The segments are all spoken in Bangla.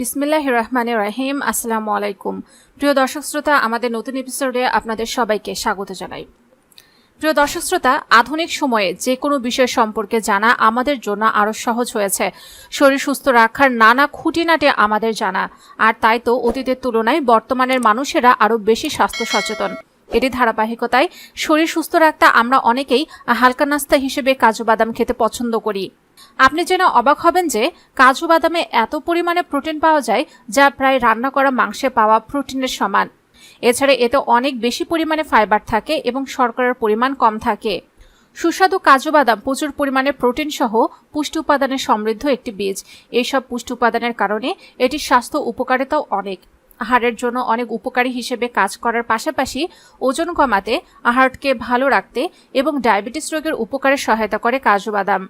বিসমিল্লাহ রহমান রাহিম আসসালামু আলাইকুম। প্রিয় দর্শক শ্রোতা, আমাদের নতুন এপিসোডে আপনাদের সবাইকে স্বাগত জানাই। প্রিয় দর্শক শ্রোতা, আধুনিক সময়ে যে কোনো বিষয় সম্পর্কে জানা আমাদের জন্য আরও সহজ হয়েছে। শরীর সুস্থ রাখার নানা খুঁটিনাটি আমাদের জানা, আর তাই তো অতীতের তুলনায় বর্তমানের মানুষেরা আরও বেশি স্বাস্থ্য সচেতন। এটি ধারাবাহিকতায় শরীর সুস্থ রাখতে আমরা অনেকেই হালকা নাস্তা হিসেবে কাজু বাদাম খেতে পছন্দ করি। আপনি যেন অবাক হবেন যে কাজু বাদামে এত পরিমাণে প্রোটিন পাওয়া যায় যা প্রায় রান্না করা মাংসে পাওয়া প্রোটিনের সমান। এছাড়া এতে অনেক বেশি পরিমাণে ফাইবার থাকে এবং শর্করার পরিমাণ কম থাকে। সুস্বাদু কাজু বাদাম প্রচুর পরিমাণে প্রোটিন সহ পুষ্টি উপাদানে সমৃদ্ধ একটি বীজ। এইসব পুষ্টি উপাদানের কারণে এটির স্বাস্থ্য উপকারিতাও অনেক। হাড়ের জন্য অনেক উপকারী হিসেবে কাজ করার পাশাপাশি ওজন কমাতে হার্টকে ভালো রাখতে এবং ডায়াবেটিস রোগের উপকারে সহায়তা করে কাজু বাদাম।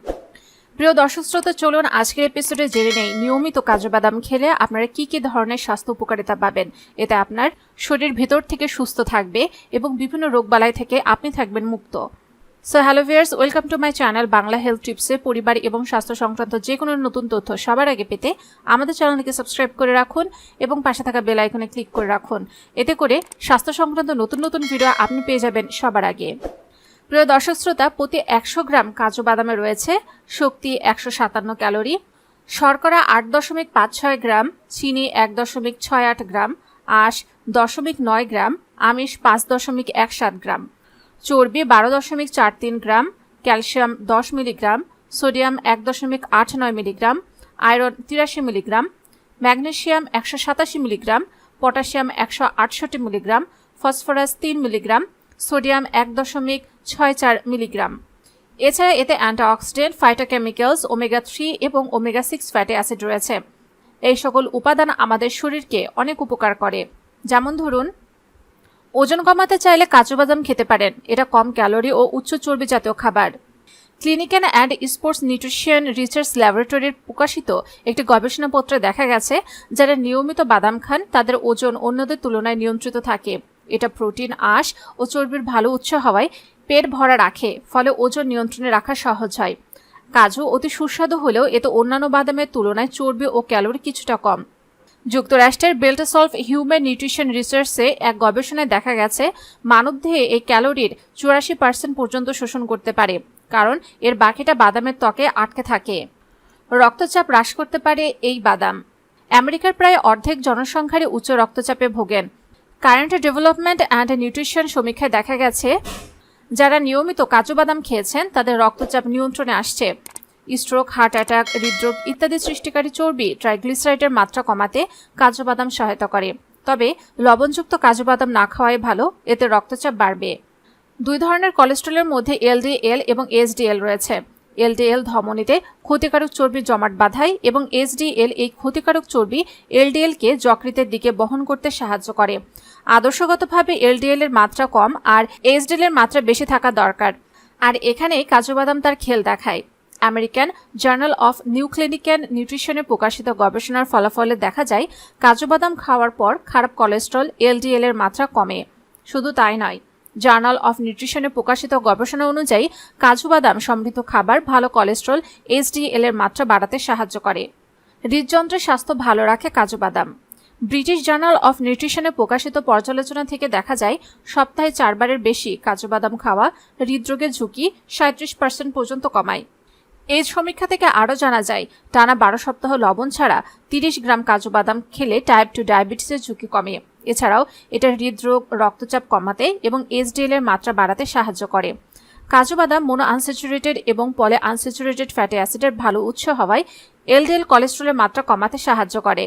প্রিয় দর্শক শ্রোতা, চলুন আজকের এপিসোডে জেনে নেই নিয়মিত কাজু বাদাম খেলে আপনারা কি কি ধরনের স্বাস্থ্য উপকারিতা পাবেন। এতে আপনার শরীর ভেতর থেকে সুস্থ থাকবে এবং বিভিন্ন রোগবালাই থেকে আপনি থাকবেন মুক্ত। So hello viewers welcome to my channel Bangla health টিপসে পরিবার এবং স্বাস্থ্য সংক্রান্ত যে কোনো নতুন তথ্য সবার আগে পেতে আমাদের চ্যানেলটিকে সাবস্ক্রাইব করে রাখুন এবং পাশে থাকা বেল আইকনে ক্লিক করে রাখুন। এতে করে স্বাস্থ্য সংক্রান্ত নতুন নতুন ভিডিও আপনি পেয়ে যাবেন সবার আগে। প্রিয় দর্শক শ্রোতা, প্রতি একশো গ্রাম কাজু বাদামে রয়েছে শক্তি একশো সাতান্ন ক্যালোরি, শর্করা আট দশমিক পাঁচ ছয় গ্রাম, চিনি এক দশমিক ছয় আট গ্রাম, আঁশ দশমিক নয় গ্রাম, আমিষ পাঁচ দশমিক এক সাত গ্রাম, চর্বি বারো দশমিক চার তিন গ্রাম, ক্যালসিয়াম দশ মিলিগ্রাম, সোডিয়াম এক দশমিক আট নয় মিলিগ্রাম, আয়রন তিরাশি মিলিগ্রাম, ম্যাগনেশিয়াম একশো সাতাশি মিলিগ্রাম, পটাশিয়াম একশো আটষট্টি মিলিগ্রাম, ফসফরাস তিন মিলিগ্রাম সোডিয়াম এক দশমিক ছয় চার মিলিগ্রাম। এছাড়া এতে অ্যান্টিঅক্সিডেন্ট ফাইটোকেমিক্যালস ওমেগা থ্রি এবং ওমেগা সিক্স ফ্যাটি অ্যাসিড রয়েছে। এই সকল উপাদান আমাদের শরীরকে অনেক উপকার করে। যেমন ধরুন, ওজন কমাতে চাইলে কাজু বাদাম খেতে পারেন। এটা কম ক্যালোরি ও উচ্চ চর্বি জাতীয় খাবার। Clinical and sports nutrition research ল্যাবরেটরির প্রকাশিত একটি গবেষণাপত্রে দেখা গেছে, যারা নিয়মিত বাদাম খান, তাদের ওজন অন্যদের তুলনায় নিয়ন্ত্রিত থাকে। এটা প্রোটিন, আঁশ ও চর্বির ভালো উৎস হওয়ায় পেট ভরা রাখে, ফলে ওজন নিয়ন্ত্রণে রাখা সহজ হয়। কাজু অতি সুস্বাদু হলেও এতে অন্যান্য বাদামের তুলনায় চর্বি ও ক্যালোরি কিছুটা কম। যুক্তরাষ্ট্রের বেল্টাসলভ হিউম্যান নিউট্রিশন রিসার্চে এক গবেষণায় দেখা গেছে, মানবদেহে এই ক্যালোরির চুরাশি পার্সেন্ট পর্যন্ত শোষণ করতে পারে, কারণ এর বাকিটা বাদামের ত্বকে আটকে থাকে। রক্তচাপ হ্রাস করতে পারে এই বাদাম। আমেরিকার প্রায় অর্ধেক জনসংখ্যারই উচ্চ রক্তচাপে ভোগেন। কারেন্ট ডেভেলপমেন্ট অ্যান্ড নিউট্রিশন সমীক্ষায় দেখা গেছে, যারা নিয়মিত কাজু বাদাম খেয়েছেন, তাদের রক্তচাপ নিয়ন্ত্রণে আসছে। স্ট্রোক হার্ট অ্যাটাক হৃদরোগ ইত্যাদি সৃষ্টিকারী চর্বি ট্রাইগ্লিসারাইডের মাত্রা কমাতে কাজু বাদাম সহায়তা করে। তবে লবণযুক্ত কাজু বাদাম না খাওয়াই ভালো, এতে রক্তচাপ বাড়বে। দুই ধরনের কোলেস্ট্রলের মধ্যে এলডিএল এবং এসডিএল রয়েছে। এলডিএল ধমনীতে ক্ষতিকারক চর্বি জমাট বাঁধায় এবং এসডিএল এই ক্ষতিকারক চর্বি এলডিএলকে যকৃতের দিকে বহন করতে সাহায্য করে। আদর্শগতভাবে এলডিএল এর মাত্রা কম আর এসডিএল এর মাত্রা বেশি থাকা দরকার। আর এখানেই কাজু বাদাম তার খেল দেখায়। আমেরিকান জার্নাল অফ নিউক্লিনিক্যান নিউট্রিশনে প্রকাশিত গবেষণার ফলাফলে দেখা যায়, কাজু বাদাম খাওয়ার পর খারাপ কোলেস্ট্রল এলডিএল এর মাত্রা কমে। শুধু তাই নয় জার্নাল অফ নিউট্রিশনে প্রকাশিত গবেষণা অনুযায়ী, কাজু বাদাম সমৃদ্ধ খাবার, ভালো কোলেস্ট্রল এইচডিএল এর মাত্রা বাড়াতে সাহায্য করে। হৃদযন্ত্রের স্বাস্থ্য ভালো রাখে কাজু বাদাম। ব্রিটিশ জার্নাল অফ নিউট্রিশনে প্রকাশিত পর্যালোচনা থেকে দেখা যায়, সপ্তাহে চারবারের বেশি কাজু বাদাম খাওয়া হৃদরোগের ঝুঁকি সাঁত্রিশ পার্সেন্ট পর্যন্ত কমায়। এই সমীক্ষা থেকে আরও জানা যায়, টানা বারো সপ্তাহ লবণ ছাড়া তিরিশ গ্রাম কাজু বাদাম খেলে টাইপ টু ডায়াবেটিসের ঝুঁকি কমে। এছাড়াও এটা হৃদরোগ, রক্তচাপ কমাতে এবং এসডিএল এর মাত্রা বাড়াতে সাহায্য করে। কাজু বাদাম মোনো আনস্যাচুরেটেড এবং পলে আনস্যাচুরেটেড ফ্যাটি অ্যাসিডের ভালো উৎস হওয়ায় এলডিএল কোলেস্ট্রলের মাত্রা কমাতে সাহায্য করে।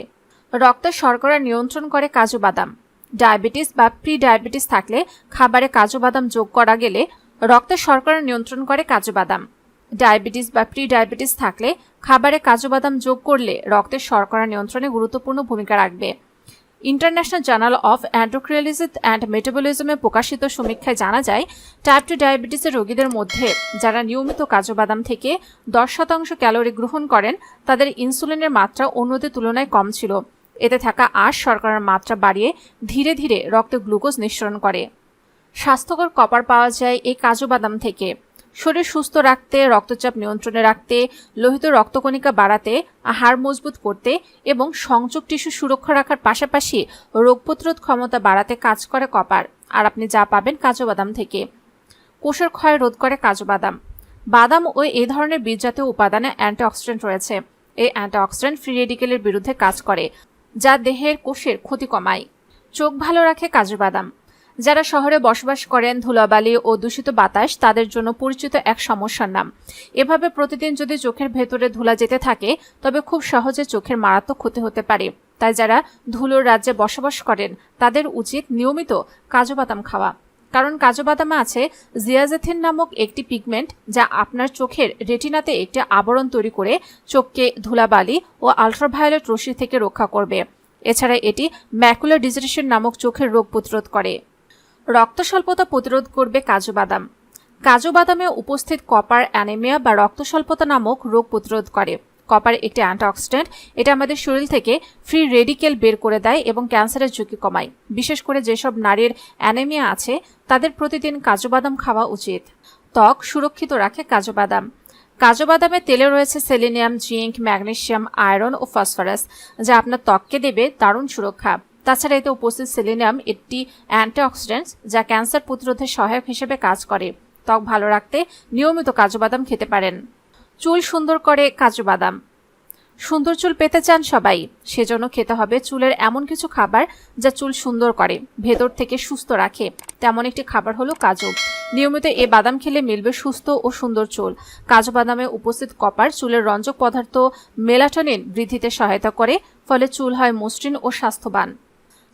রক্তের শর্করা নিয়ন্ত্রণ করে কাজু বাদাম। ডায়াবেটিস বা প্রি ডায়াবেটিস থাকলে খাবারে কাজু বাদাম যোগ করা গেলে রক্তের শর্করা নিয়ন্ত্রণ করে কাজু বাদাম। ডায়াবেটিস বা প্রি ডায়াবেটিস থাকলে খাবারে কাজু বাদাম যোগ করলে রক্তের শর্করা নিয়ন্ত্রণে গুরুত্বপূর্ণ ভূমিকা রাখবে। International journal of endocrinology and মেটাবলিজমে প্রকাশিত সমীক্ষায় জানা যায়, টাইপ টু ডায়াবেটিসের রোগীদের মধ্যে যারা নিয়মিত কাজু বাদাম থেকে দশ শতাংশ ক্যালোরি গ্রহণ করেন, তাদের ইনসুলিনের মাত্রা অন্যদের তুলনায় কম ছিল। এতে থাকা আশ শর্করার মাত্রা বাড়িয়ে ধীরে ধীরে রক্তে গ্লুকোজ নিঃসরণ করে। স্বাস্থ্যকর কপার পাওয়া যায় এই কাজু বাদাম থেকে। শরীর সুস্থ রাখতে, রক্তচাপ নিয়ন্ত্রণে রাখতে, লোহিত রক্তকণিকা বাড়াতে হাড় মজবুত করতে এবং সংযোগ টিস্যু সুরক্ষা রাখার পাশাপাশি রোগ প্রতিরোধ ক্ষমতা বাড়াতে কাজ করে কপার। আর আপনি যা পাবেন কাজু বাদাম থেকে। কোষের ক্ষয় রোধ করে কাজু বাদাম। বাদাম ও এই ধরনের বীজজাতীয় উপাদানে অ্যান্টিঅক্সিডেন্ট রয়েছে। এই অ্যান্টিঅক্সিডেন্ট ফ্রি রেডিকেলের বিরুদ্ধে কাজ করে, যা দেহের কোষের ক্ষতি কমায়। চোখ ভালো রাখে কাজু বাদাম। যারা শহরে বসবাস করেন, ধুলাবালি ও দূষিত বাতাস, তাদের জন্য পরিচিত এক সমস্যার নাম। এভাবে প্রতিদিন যদি চোখের ভেতরে ধুলা যেতে থাকে, তবে খুব সহজে চোখের মারাত্মক ক্ষতি হতে পারে। তাই যারা ধুলোর রাজ্যে বসবাস করেন, তাদের উচিত নিয়মিত কাজু বাদাম খাওয়া। কারণ কাজু বাদামে আছে জিয়াজেথিন নামক একটি পিগমেন্ট যা আপনার চোখের রেটিনাতে একটি আবরণ তৈরি করে চোখকে ধুলাবালি ও আলট্রাভায়োলেট রশ্মি থেকে রক্ষা করবে। এছাড়া এটি ম্যাকুলার ডিজিটেশন নামক চোখের রোগ প্রতিরোধ করে। রক্ত স্বল্পতা প্রতিরোধ করবে কাজু বাদাম। কাজু বাদামে উপস্থিত কপার, অ্যানিমিয়া বা রক্ত স্বল্পতা নামক রোগ প্রতিরোধ করে। কপার একটি অ্যান্টিঅক্সিডেন্ট, এটা আমাদের শরীর থেকে ফ্রি রেডিকেল বের করে দেয় এবং ক্যান্সারের ঝুঁকি কমায়। বিশেষ করে যেসব নারীর অ্যানিমিয়া আছে, তাদের প্রতিদিন কাজু বাদাম খাওয়া উচিত। ত্বক সুরক্ষিত রাখে কাজু বাদাম। কাজু বাদামে তেলে রয়েছে সেলিনিয়াম, জিঙ্ক ম্যাগনেশিয়াম আয়রন ও ফসফরাস, যা আপনার ত্বককে দেবে দারুণ সুরক্ষা। তাছাড়া এতে উপস্থিত সেলিনিয়াম, একটি অ্যান্টিঅক্সিডেন্ট যা ক্যান্সার প্রতিরোধে সহায়ক হিসেবে কাজ করে। ত্বক ভালো রাখতে নিয়মিত কাজু বাদাম খেতে পারেন। চুল সুন্দর করে কাজু বাদাম। সুন্দর চুল পেতে চান সবাই। সেজন্য খেতে হবে চুলের এমন কিছু খাবার যা চুল সুন্দর করে, ভেতর থেকে সুস্থ রাখে। তেমন একটি খাবার হলো কাজু। নিয়মিত এ বাদাম খেলে মিলবে সুস্থ ও সুন্দর চুল। কাজু বাদামে উপস্থিত কপার চুলের রঞ্জক পদার্থ মেলাটনিন বৃদ্ধিতে সহায়তা করে, ফলে চুল হয় মসৃণ ও স্বাস্থ্যবান।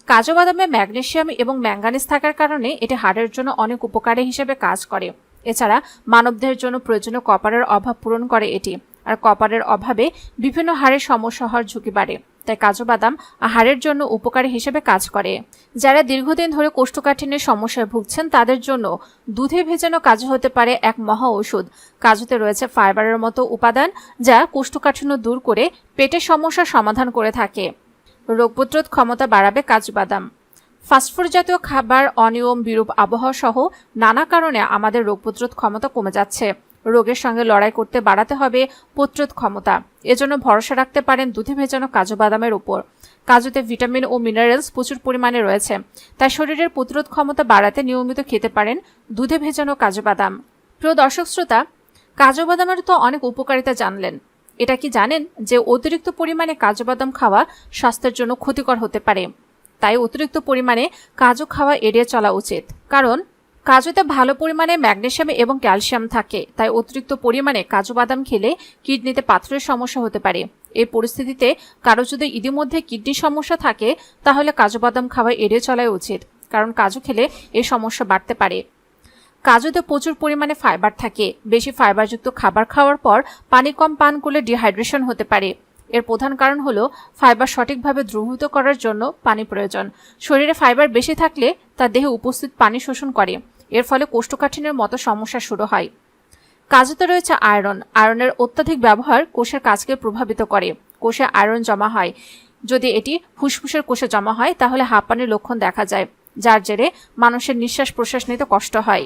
কাজু বাদামে ম্যাগনেসিয়াম এবং ম্যাঙ্গানিজ থাকার কারণে এটি হাড়ের জন্য অনেক উপকারী হিসেবে কাজ করে। এছাড়া মানবদেহের জন্য প্রয়োজনীয় কপারের অভাব পূরণ করে এটি। আর কপারের অভাবে বিভিন্ন হাড়ের সমস্যা হওয়ার ঝুঁকি বাড়ে। তাই কাজু বাদাম হাড়ের জন্য উপকারী হিসেবে কাজ করে। যারা দীর্ঘদিন ধরে কোষ্ঠকাঠিন্যের সমস্যায় ভুগছেন, তাদের জন্য দুধে ভেজানো কাজু হতে পারে এক মহা ওষুধ কাজুতে রয়েছে ফাইবারের মতো উপাদান যা কোষ্ঠকাঠিন্য দূর করে পেটের সমস্যার সমাধান করে থাকে। রোগ প্রতিরোধ ক্ষমতা বাড়াবে কাজু বাদাম ফাস্টফুড জাতীয় খাবার অনিয়ম বিরূপ আবহাওয়া সহ নানা কারণে আমাদের রোগ প্রতিরোধ ক্ষমতা কমে যাচ্ছে। রোগের সঙ্গে লড়াই করতে বাড়াতে হবে প্রতিরোধ ক্ষমতা। এজন্য ভরসা রাখতে পারেন দুধে ভেজানো কাজু বাদামের উপর কাজুতে ভিটামিন ও মিনারেলস প্রচুর পরিমাণে রয়েছে। তাই শরীরের প্রতিরোধ ক্ষমতা বাড়াতে নিয়মিত খেতে পারেন দুধে ভেজানো কাজু বাদাম প্রিয় দর্শক শ্রোতা কাজু বাদামের তো অনেক উপকারিতা জানলেন। এটা কি জানেন যে অতিরিক্ত পরিমাণে কাজু বাদাম খাওয়া স্বাস্থ্যের জন্য ক্ষতিকর হতে পারে? তাই অতিরিক্ত পরিমাণে কাজু খাওয়া এড়িয়ে চলা উচিত। কারণ, কাজুতে ভালো পরিমাণে ম্যাগনেশিয়াম এবং ক্যালসিয়াম থাকে, তাই অতিরিক্ত পরিমাণে কাজু বাদাম খেলে কিডনিতে পাথরের সমস্যা হতে পারে। এই পরিস্থিতিতে কারও যদি ইতিমধ্যে কিডনির সমস্যা থাকে, তাহলে কাজু বাদাম খাওয়া এড়িয়ে চলাই উচিত, কারণ কাজু খেলে এই সমস্যা বাড়তে পারে। কাজুতে প্রচুর পরিমাণে ফাইবার থাকে। বেশি ফাইবারযুক্ত খাবার খাওয়ার পর পানি কম পান করলে ডিহাইড্রেশন হতে পারে। এর প্রধান কারণ হলো ফাইবার সঠিকভাবে দ্রবীভূত করার জন্য পানি প্রয়োজন। শরীরে ফাইবার বেশি থাকলে তা দেহে উপস্থিত পানি শোষণ করে। এর ফলে কোষ্ঠকাঠিন্যের মতো সমস্যা শুরু হয়। কাজুতে রয়েছে আয়রন আয়রনের অত্যাধিক ব্যবহার কোষের কাজকে প্রভাবিত করে। কোষে আয়রন জমা হয়। যদি এটি ফুসফুসের কোষে জমা হয়, তাহলে হাঁপানির লক্ষণ দেখা যায়, যার জেরে মানুষের নিঃশ্বাস প্রশ্বাস নিতে কষ্ট হয়।